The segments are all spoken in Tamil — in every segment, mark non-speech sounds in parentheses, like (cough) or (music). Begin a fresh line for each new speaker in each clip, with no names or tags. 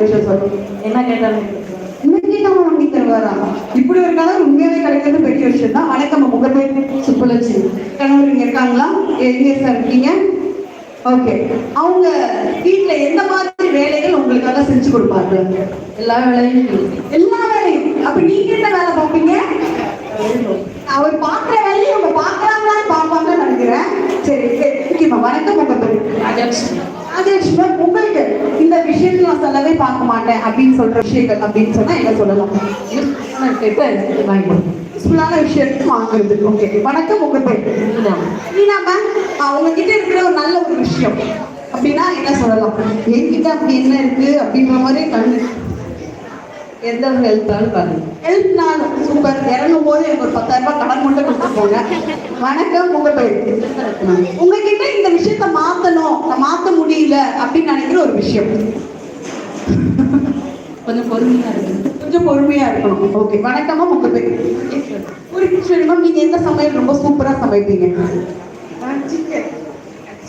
என்ன கேட்டாலும்
இன்னைக்கு நம்ம வாங்கி தருவாரா இப்படி ஒரு கணவர் உண்மையாவே கிடைக்கிறது பெரிய விஷயம் தான். வணக்கம் உங்க பேர் சுப்புலட்சுமி. கணவர் இங்க இருக்காங்களா? எங்க சார் இருக்கீங்க? ஓகே. அவங்க வீட்ல எந்த மாதிரி வேலைகள் உங்களுக்காக செஞ்சு கொடுப்பாங்க?
எல்லா வேலையும்.
எல்லா வேலையும். அப்ப நீங்க என்ன வேலை பார்ப்பீங்க? அவர் பார்க்குற வேலையை அவங்க பார்க்கறாங்களான்னு பார்ப்பாங்கன்னு நினைக்கிறேன். சரி சரி. ஓகேம்மா வணக்கம் உங்க பேர் உங்களுக்கு இந்த விஷயத்துல நான் சொல்லவே பார்க்க மாட்டேன் அப்படின்னு சொல்ற விஷயங்கள் அப்படின்னு சொன்னா என்ன சொல்லலாம்?
நான்
யூஸ்ஃபுல்லான விஷயத்துக்கு வாங்குறது ஓகே வணக்கம் உங்க பேர்?
இதுதான்.
மீனா மேம் உங்ககிட்ட இருக்கிற ஒரு நல்ல ஒரு விஷயம். அப்படின்னா என்ன சொல்லலாம்? என்கிட்ட அப்படி என்ன இருக்கு? அப்படின்ற மாதிரி கண்ணு.
எந்த ஒரு ஹெல்த்தாலும் பாருங்க.
ஹெல்ப்னாலும் சூப்பர் இறங்கும் போது எனக்கு ஒரு பத்தாயிரம் ரூபாய் கடன் மட்டும் கொடுத்து போங்க வணக்கம் உங்க பேர் உங்ககிட்ட இந்த விஷயத்த மாத்தணும். நான் மாத்த முடியல அப்படின்னு நினைக்கிற ஒரு விஷயம்.
கொஞ்சம் பொறுமையா இருக்கு
கொஞ்சம் பொறுமையா இருக்கணும். ஓகே வணக்கமா உங்க பேர் ஒரு நிமிஷம் மேம் நீங்க எந்த சமையல் ரொம்ப சூப்பரா சமைப்பீங்க?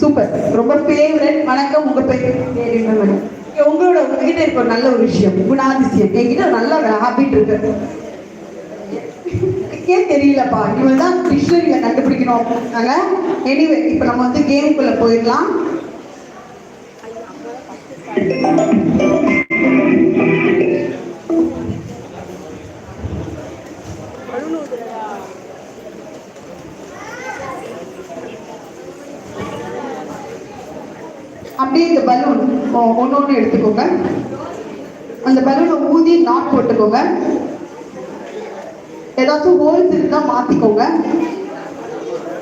சூப்பர் ரொம்ப ஃபேவரட் வணக்கம் உங்க பேர் மேடம் உங்களோட உங்ககிட்ட இருக்க ஒரு நல்ல ஒரு விஷயம் குணாதிசயம். என்கிட்ட நல்ல ஒரு ஹாபிட் இருக்கு. ஏன் தெரியலப்பா. இவன் தான் டிக்ஷனரியில கண்டுபிடிக்கணும். நாங்க எனிவே இப்போ நம்ம வந்து கேமுக்குள்ள போயிடலாம். ஒன்று ஒன்று எடுத்துக்கோங்க. அந்த பலூனை ஊதி நாட் போட்டுக்கோங்க. ஏதாச்சும் ஹோல்ஸ் இருந்தால் மாற்றிக்கோங்க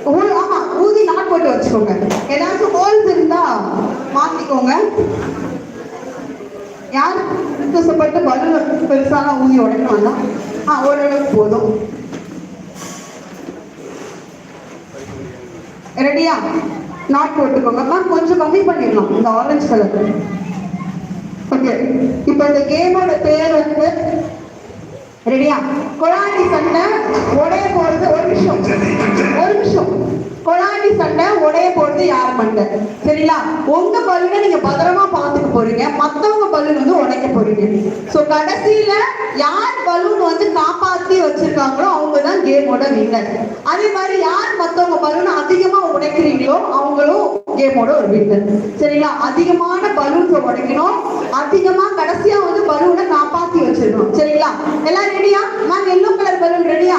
ஹோல் ஆமா ஊதி நாட் போட்டு வச்சுக்கோங்க. ஏதாச்சும் ஹோல்ஸ் இருந்தால் மாற்றிக்கோங்க யார் வித்தியாசப்பட்டு பலூனை பெருசான ஊதி உடனே வந்தால் ஆ ஓரளவுக்கு போதும். ரெடியா நாட் போட்டுக்கோங்க. மேம் கொஞ்சம் கம்மி பண்ணிடலாம். இந்த ஆரஞ்சு கலர் ஓகே இப்போ இந்த கேமோட பேர் வந்து ரெடியா கொலாடி சண்டை உடைய போறது ஒரு நிமிஷம். ஒரு நிமிஷம். கொலாண்டி சண்டை உடைய போடுறது யார் மண்டை? சரிங்களா? உங்க பல்லுனை நீங்க பத்திரமா பாத்துக்க போறீங்க. மத்தவங்க பலூன் வந்து உடைக்க போறீங்க. சோ கடைசியில யார் பலூன் வந்து காப்பாத்தி வச்சிருக்காங்களோ அவங்க தான் கேமோட வின்னர் அதே மாதிரி யார் மத்தவங்க பலூன் அதிகமா உடைக்கிறீங்களோ அவங்களும் கேமோட ஒரு வின்னர் சரிங்களா? அதிகமான பலூன்ஸ் உடைக்கணும். அதிகமா கடைசியா வந்து பலூனை காப்பாத்தி வச்சிருக்கணும். சரிங்களா? எல்லாம் ரெடியா மேம் எல்லோ கலர் பலூன் ரெடியா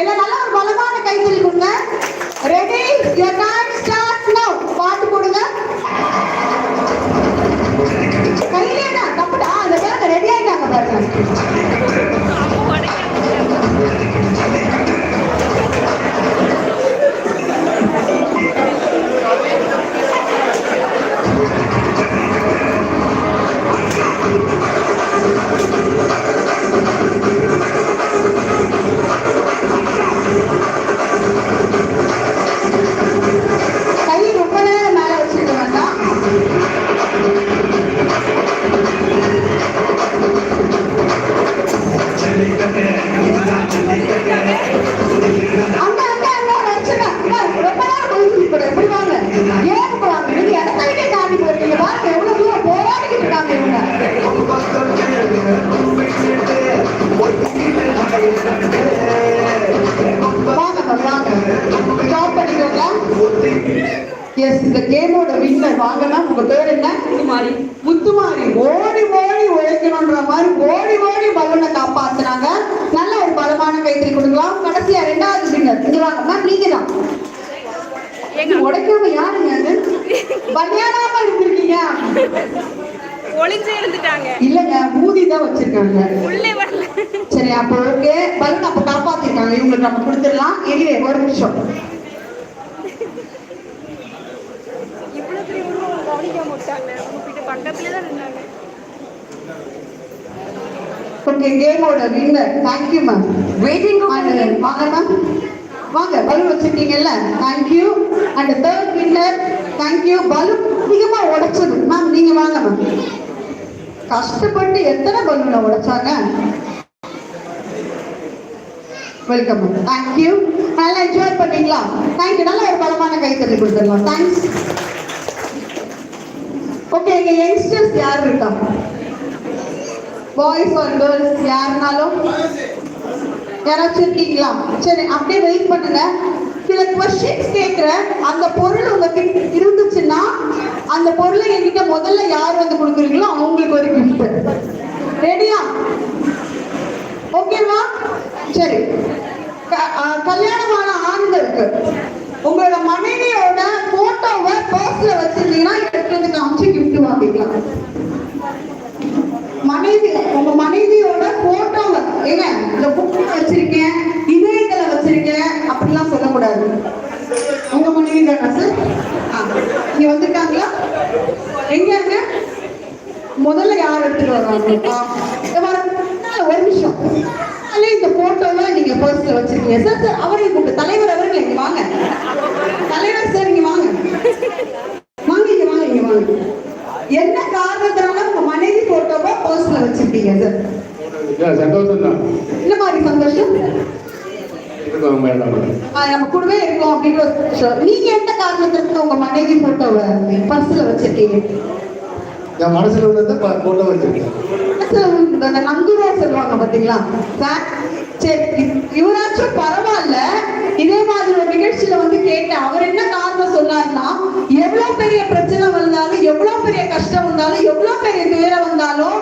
எல்லாம் நல்ல ஒரு பலமான கைத்தறி கொடுங்க ரெடி யுவர் டைம் ஸ்டார்ட் நவ பாட்டு போடுங்க. கையிலே தான் தப்புடா அந்த பேருக்கு ரெடி ஆயிட்டாங்க பாருங்க. இந்த கேமோட வின்னர் வாங்க மேம் உங்க பேர் என்ன?
முத்துமாரி.
முத்துமாரி ஓடி ஓடி உழைக்கணும்ன்ற மாதிரி ஓடி ஓடி பலூனை காப்பாத்துனாங்க. நல்ல ஒரு பலமான கைத்தறி கொடுக்கலாம். கடைசியா ரெண்டாவது வின்னர் இங்க வாங்க மேம் நீங்க தான். உடைக்காம யாருங்க அது? பனியானாம இருந்திருக்கீங்க.
ஒளிஞ்சு இருந்துட்டாங்க
இல்லங்க ஊதி தான் வச்சிருக்காங்க.
உள்ளே வரல.
சரி அப்போ ஓகே. பலூன் அப்ப காப்பாத்திருக்காங்க. இவங்களுக்கு நம்ம கொடுத்துடலாம். எனிவே ஒரு நிமிஷம்.
கவனிக்க மாட்டாங்க உங்ககிட்ட பக்கத்துல தான் இருந்தாங்க
ஓகே கேமோட winner thank you ma'am waiting வாங்க மேம் வாங்க balloon வச்சிருக்கீங்கல்ல? Thank you and third winner thank you balloon அதிகமா உடைச்சது. மேம் நீங்க வாங்க மேம் கஷ்டப்பட்டு எத்தனை பலூனை உடைச்சாங்க? வெல்கம் மேம் தேங்க்யூ நல்லா என்ஜாய் பண்ணீங்களா? தேங்க்யூ நல்ல ஒரு பலமான கைத்தறி கொடுத்துடலாம். தேங்க்ஸ் ஓகே இங்க யங்ஸ்டர்ஸ் யார் இருக்கா பாய்ஸ் ஆர் கேர்ள்ஸ் யாருனாலும் யாராச்சும் இருக்கீங்களா? சரி அப்படியே வெயிட் பண்ணுங்க. சில கொஸ்டின்ஸ் கேட்குறேன் அந்த பொருள் உங்ககிட்ட இருந்துச்சுன்னா அந்த பொருளை என்கிட்ட முதல்ல யார் வந்து கொடுக்குறீங்களோ அவங்களுக்கு ஒரு கிஃப்ட் ரெடியா ஓகேவா சரி. க- கல்யாணமான ஆண்களுக்கு உங்களோட மனைவியோட போட்டோவை பர்ஸ்ல வச்சிருந்தீங்கன்னா எடுத்து வந்து காமிச்சு வாங்கிக்கலாம். மனைவி உங்க மனைவியோட போட்டோவை ஏங்க இந்த புக்ல வச்சிருக்கேன் இதயத்துல வச்சிருக்கேன் அப்படிலாம் சொல்லக்கூடாது. உங்க மனைவி தானா சார் ஆ, இங்க வந்திருக்காங்களா? எங்க முதல்ல யார் எடுத்துட்டு வருவாங்க ஒரு நிமிஷம். இந்த போட்டோவை நீங்க பர்ஸ்ல வச்சிருக்கீங்க. சார் சார் அவரை கூப்பிட்டு தலைவர் அவர்கள் இங்க வாங்க தலைவர் சார் இங்க வாங்க வாங்க இங்க வாங்க இங்க வாங்க என்ன காரணத்தினால உங்க மனைவி போட்டோவை பர்ஸ்ல வச்சிருக்கீங்க சார்
இல்ல, சந்தோஷம் தான்
இந்த மாதிரி சந்தோஷம்
இருக்கும் மேடம்
நம்ம கூடவே இருக்கோம் சந்தோஷம். நீங்க எந்த காரணத்துக்கு உங்க மனைவி போட்டோவை பர்ஸ்ல வச்சிருக்கீங்க?
என் மனசுல உள்ளதை போட்டோ வச்சிருக்கேன்.
அந்த நங்குரா சொல்லுவாங்க பாத்தீங்களா? சார், சரி இவராச்சும் பரவாயில்ல இதே மாதிரி ஒரு நிகழ்ச்சியில வந்து கேட்டேன். அவர் என்ன காரணம் சொன்னார்னா எவ்வளவு பெரிய பிரச்சனை வந்தாலும் எவ்வளவு பெரிய கஷ்டம் வந்தாலும் எவ்வளவு பெரிய துயரம் வந்தாலும்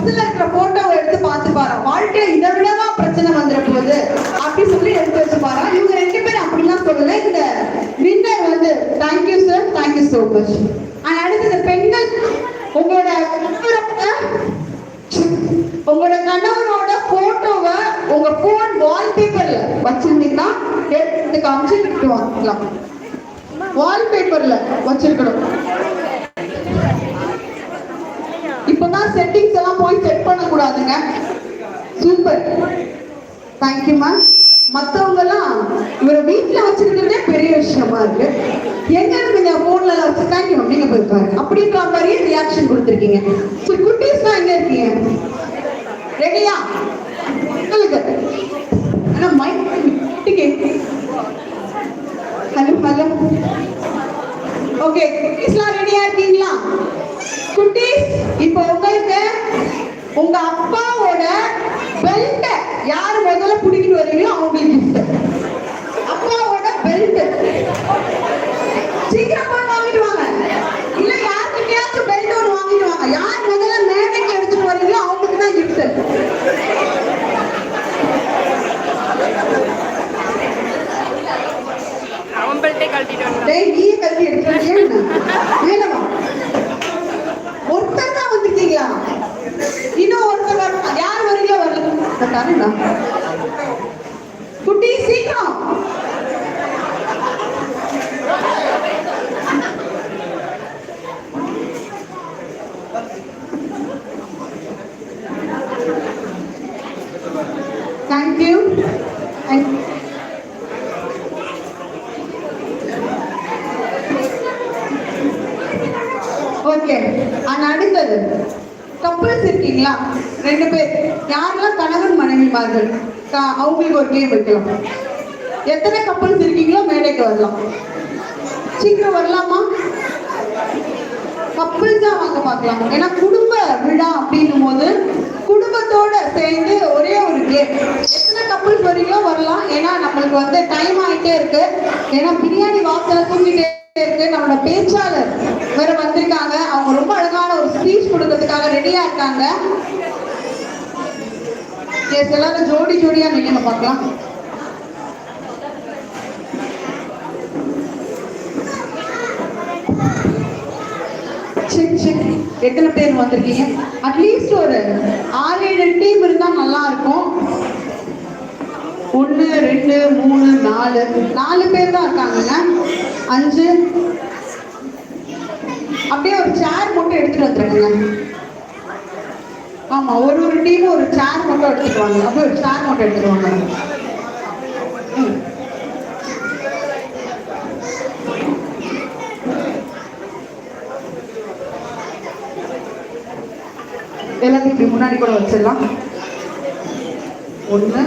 பஸ்ல இருக்கிற போட்டோவை எடுத்து பார்த்து பாரு. வாழ்க்கையில இதை விடவா பிரச்சனை வந்துட போகுது அப்படி சொல்லி எடுத்து வச்சு பாரு. இவங்க ரெண்டு பேரும் அப்படிலாம் சொல்லல. இந்த வின்னர் வந்து thank you sir thank you so much and அடுத்தது பெண்கள் உங்களோட உங்களோட கணவரோட போட்டோவை உங்க போன் வால்பேப்பர்ல வச்சிருந்தீங்கன்னா எடுத்து காமிச்சு கிட்டு வாங்கலாம் வால்பேப்பர்ல வச்சிருக்கணும். பண்ணக்கூடாதுங்க. கூடாதுங்க சூப்பர் தேங்க்யூமா மற்றவங்கெல்லாம் இவரை வீட்டில் வச்சுருக்கிறதே பெரிய விஷயமா இருக்கு. எங்க இருக்கு இந்த போன்ல எல்லாம் வச்சு? தேங்க்யூ நீங்க போய் பாருங்க. அப்படின்ற மாதிரியே ரியாக்ஷன் கொடுத்துருக்கீங்க. சரி குட்டீஸ்லாம் எங்க இருக்கீங்க? ரெடியா உங்களுக்கு ஆனா மைக் ஹலோ ஹலோ ஓகே குட்டீஸ்லாம் ரெடியா இருக்கீங்களா குட்டீஸ் இப்போ உங்களுக்கு உங்க அப்பா Tá Santa யாரெல்லாம் கணவன் மனைவிமார்கள். அவங்களுக்கு ஒரு கேம் வைக்கலாம். எத்தனை கப்பல்ஸ் இருக்கீங்களோ மேடைக்கு வரலாம். சீக்கிரம் வரலாமா? கப்பல்ஸ் தான் வாங்க பார்க்கலாம். ஏன்னா குடும்ப விழா அப்படின்னும் போது குடும்பத்தோட சேர்ந்து ஒரே ஒரு கேம் எத்தனை கப்பல்ஸ் வரீங்களோ வரலாம். ஏன்னா நம்மளுக்கு வந்து டைம் ஆயிட்டே இருக்கு. ஏன்னா பிரியாணி வாசல தூங்கிட்டே இருக்கு. நம்மளோட பேச்சாளர் வேற வந்திருக்காங்க. அவங்க ரொம்ப அழகான ஒரு ஸ்பீச் கொடுக்கறதுக்காக ரெடியா இருக்காங்க. எஸ் எல்லாரும் ஜோடி ஜோடியா நில்லுங்க பார்க்கலாம். எத்தனை பேர் வந்திருக்கீங்க? அட்லீஸ்ட் ஒரு ஆறு ஏழு டீம் இருந்தா நல்லா இருக்கும். ஒன்று ரெண்டு மூணு நாலு. நாலு பேர் தான் இருக்காங்கங்க. அஞ்சு. அப்படியே ஒரு சேர் மட்டும் எடுத்துட்டு வந்துருங்க. ஆமா ஒரு ஒரு டீம் ஒரு சேர் மட்டும் எடுத்துக்குவாங்க. வாங்க ஒரு சேர் மட்டும் எடுத்துருவாங்க எல்லாத்தையும் இப்படி முன்னாடி கூட வச்சிடலாம். ஒன்று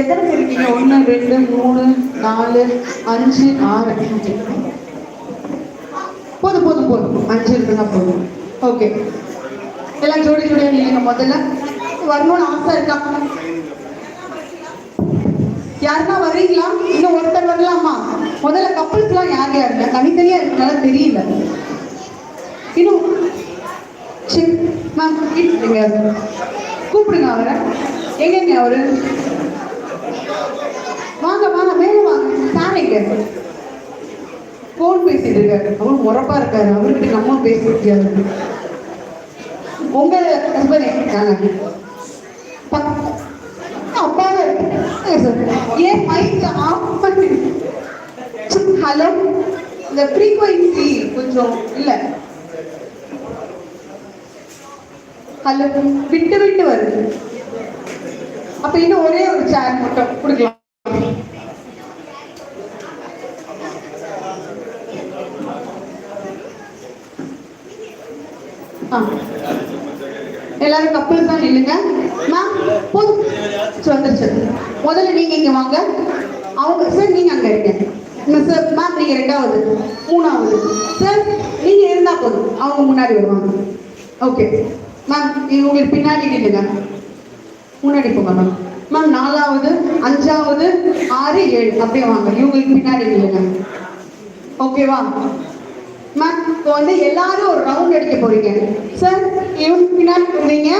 எத்தனை பேர் இருக்கீங்க ஒன்று ரெண்டு மூணு நாலு அஞ்சு ஆறு. போதும் போதும் போதும். அஞ்சு இருக்குதான் போதும். ஓகே எல்லாம் ஜோடி ஜோடியாக நீங்க முதல்ல. வரணும்னு ஆசை இருக்கா? யாருன்னா வர்றீங்களா? இன்னும் ஒருத்தர் வரலாமா? முதல்ல கப்பல்ஸ்லாம் யார் யாருங்க தனித்தனியாக இருக்கனால தெரியல. இன்னும் சரி மேம் கூப்பிடுங்க கூப்பிடுங்க அவரை. எங்கெங்க அவரு? வாங்க வாங்க மேல வாங்க. சாரிங்க ஃபோன் பேசிட்டு இருக்காரு. அவர் உரப்பா இருக்காரு. அவர்கிட்ட நம்ம பேச முடியாது. உங்க ஹஸ்பண்ட் இருக்காங்க? ஏன் மைக் ஆஃப் பண்ணி ஹலோ இந்த ஃப்ரீக்வன்சி கொஞ்சம் இல்லை. ஹலோ விட்டு விட்டு வருது. அப்ப இன்னும் ஒரே ஒரு சேர் மட்டும் கொடுக்கலாம் ஆ. எல்லாரும் கப்பல்ஸ் தான் இல்லைங்க மேம் போதும் வந்துருச்சு. முதல்ல நீங்க இங்க வாங்க. அவங்க சார் நீங்க அங்க இருங்க. சார் மேம் நீங்க ரெண்டாவது மூணாவது. சார் நீங்க இருந்தா போதும். அவங்க முன்னாடி வருவாங்க. ஓகே மேம் உங்களுக்கு பின்னாடி நில்லுங்க. முன்னாடி போங்க மேம் மேம் நாலாவது அஞ்சாவது ஆறு ஏழு. அப்படியே வாங்க. இவங்களுக்கு பின்னாடி நில்லுங்க. ஓகேவா மேம் இப்போ வந்து எல்லாரும் ஒரு ரவுண்ட் அடிக்க போறீங்க. சார் இவங்க பின்னாடி போறீங்க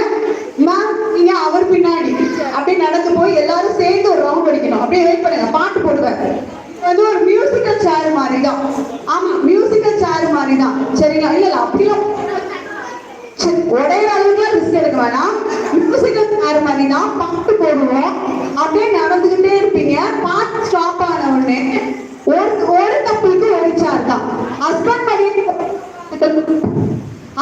மேம் நீங்க அவர் பின்னாடி. அப்படியே நடந்து போய் எல்லாரும் சேர்ந்து ஒரு ரவுண்ட் அடிக்கணும். அப்படியே வெயிட் பண்ணுங்க. பாட்டு போடுவேன். அது ஒரு மியூசிக்கல் சேர் மாதிரி தான் ஆமா மியூசிக்கல் சேர் மாதிரி தான் சரிங்களா? இல்ல இல்ல அப்படிலாம். சரி, ஒரே அளவுக்குலாம் ரிஸ்க் எடுக்க வேணாம். மியூசிக்கல் சேர் மாதிரி தான் பாட்டு போடுவோம். அப்படியே நடந்துகிட்டே இருப்பீங்க. பாட்டு ஸ்டாப் ஆன உடனே ஒரு ஒரு தப்புக்கு ஒரு சேர் தான். ஹஸ்பண்ட்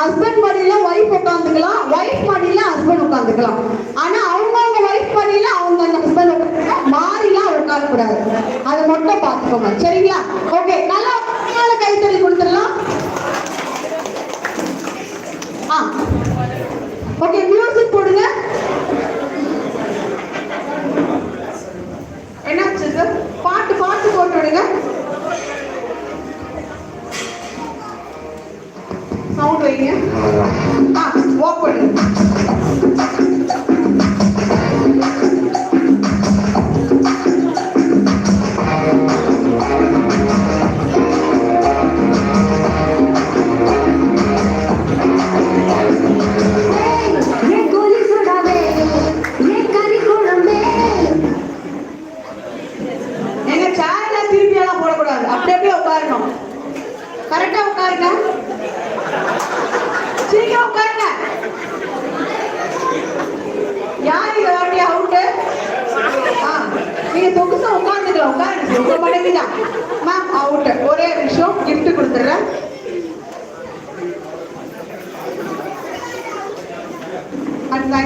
ஹஸ்பண்ட் மடியில ஒய்ஃப் உட்காந்துக்கலாம் ஒய்ஃப் மடியில ஹஸ்பண்ட் உட்காந்துக்கலாம் ஆனா அவங்கவுங்க ஒய்ஃப் மடியில அவங்க அந்த ஹஸ்பண்ட் மாறிலாம் உட்கார கூடாது அதை மட்டும் பார்த்துக்கோங்க. சரிங்களா? ஓகே நல்லா நல்ல கைத்தறி கொடுத்துடலாம். ஆ. ஓகே மியூசிக் போடுங்க. പോയി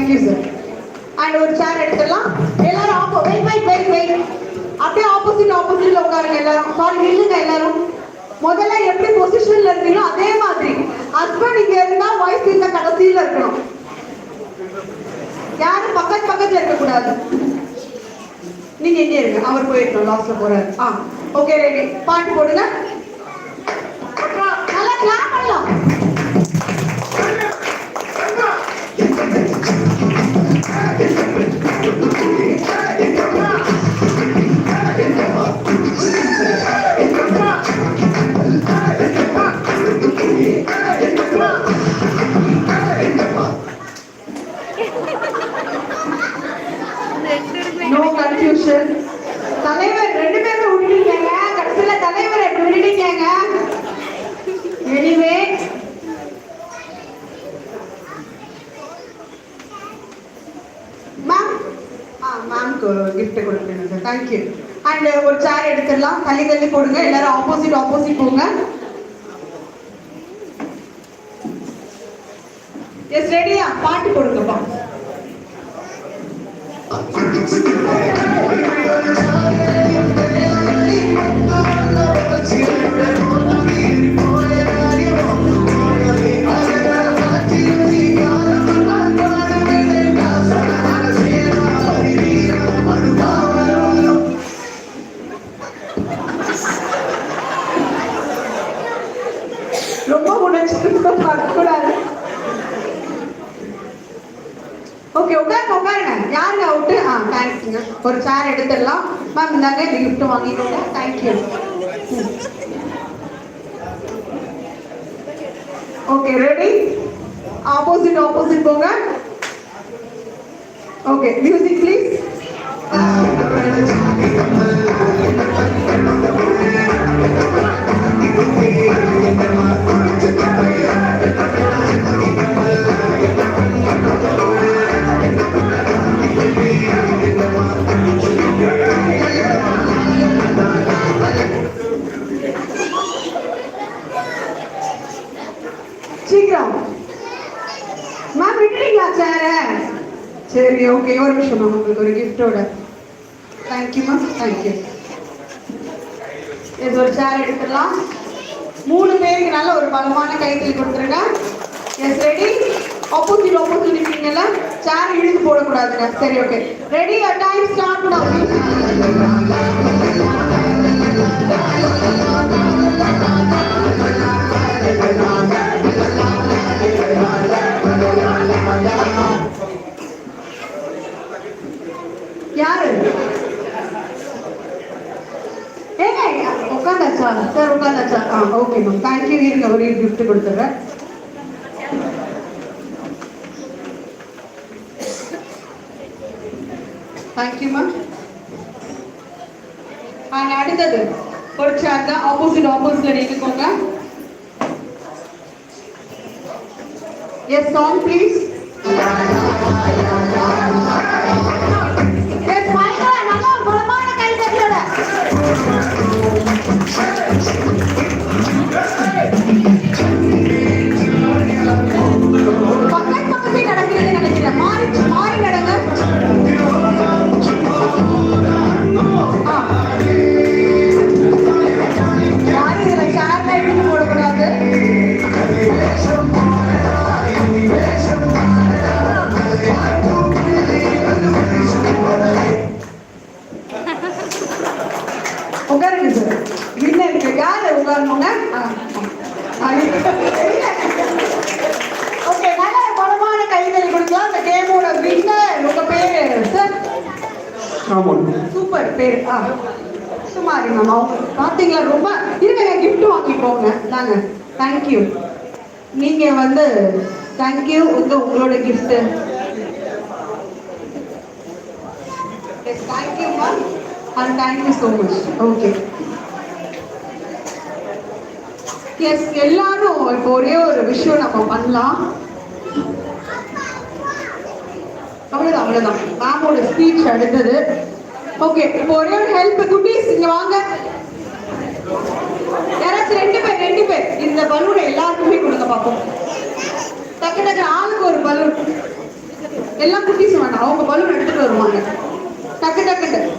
தேங்க்யூ சார் அண்ட் ஒரு சேர் எடுத்துடலாம். எல்லாரும் ஆப்போ வெயிட் வெயிட் வெயிட் வெயிட் அப்படியே ஆப்போசிட் ஆப்போசிட்ல உட்காருங்க எல்லாரும். சாரி நில்லுங்க எல்லாரும். முதல்ல எப்படி பொசிஷன்ல இருந்தீங்களோ அதே மாதிரி. ஹஸ்பண்ட் இங்க இருந்தா ஒய்ஃப் இந்த கடைசியில இருக்கணும். யாரும் பக்கத்து பக்கத்துல இருக்கக்கூடாது. நீங்க எங்க இருங்க. அவர் போயிடணும் லாஸ்ட்ல போறாரு. ஆ ஓகே ரெடி பாட்டு போடுங்க. நல்லா கிளாப் பண்ணலாம். எடுத்துடலாம். தள்ளி தள்ளி போடுங்க. எல்லாரும் ஆப்போசிட் ஆப்போசிட் போங்க. எஸ் ரெடியா பாட்டு போடுங்கப்பா.
Thank (laughs) you.
தேங்க்ஸுங்க ஒரு சேர் எடுத்துடலாம். மேம் இந்தாங்க இந்த கிஃப்ட் வாங்கிக்கோங்க. Thank you okay ready opposite opposite போங்க. ஓகே மியூசிக் ப்ளீஸ் ஓகே ஒரு நிமிஷம் மேம் உங்களுக்கு ஒரு கிஃப்டோட தேங்க்யூ மேம் தேங்க்யூ இது ஒரு சேர் எடுத்துடலாம் மூணு பேருக்கு நல்ல ஒரு பலமான கைத்தறி கொடுத்துருங்க. எஸ் ரெடி ஆப்போசிட் ஆப்போசிட் இருக்கீங்கல்ல? சேர் இழுத்து போடக்கூடாதுங்க. சரி ஓகே ரெடி டைம் ஸ்டார்ட் பண்ண யாரு ஏங்க உட்காந்தாச்சா சார் உட்காந்தாச்சா ஆ ஓகே மேம் தேங்க்யூ இருங்க ஒரு gift கொடுத்துட்றேன் தேங்க்யூ மேம் அண்ட் அடுத்தது ஒரு சேர் தான் ஆப்போசிட் ஆப்போசிட்ல நின்றுக்கோங்க எஸ் சாங் ப்ளீஸ் ஓகே நல்ல பலமான கைதறி கொடுக்கலாம் அந்த கேமோட வின்னர் உங்க பேரு? சார் சூப்பர் பேர். ஆ. இருங்க மேம் அவங்க பார்த்தீங்களா ரொம்ப இருங்க gift வாங்கி போங்க. நாங்க தேங்க்யூ நீங்க வந்து தேங்க்யூ உங்க உங்களோட yes thank you ma'am and thank you so much okay yes எல்லாரும் இப்போ ஒரே ஒரு விஷயம் நம்ம பண்ணலாம். அவ்வளவுதான் அவ்வளவுதான். மேமோட ஸ்பீச் அடுத்தது. ஓகே இப்போ ஒரே ஒரு ஹெல்ப் குட்டீஸ் இங்க வாங்க. யாராச்சும் ரெண்டு பேர் ரெண்டு பேர். இந்த பலூனை எல்லாருக்குமே கொடுங்க பார்ப்போம் டக்கு டக்கு ஆளுக்கு ஒரு பலூன் எல்லாம் குட்டீஸ் வேண்டாம். அவங்க பலூன் எடுத்துட்டு வருவாங்க. டக்கு டக்கு டக்கு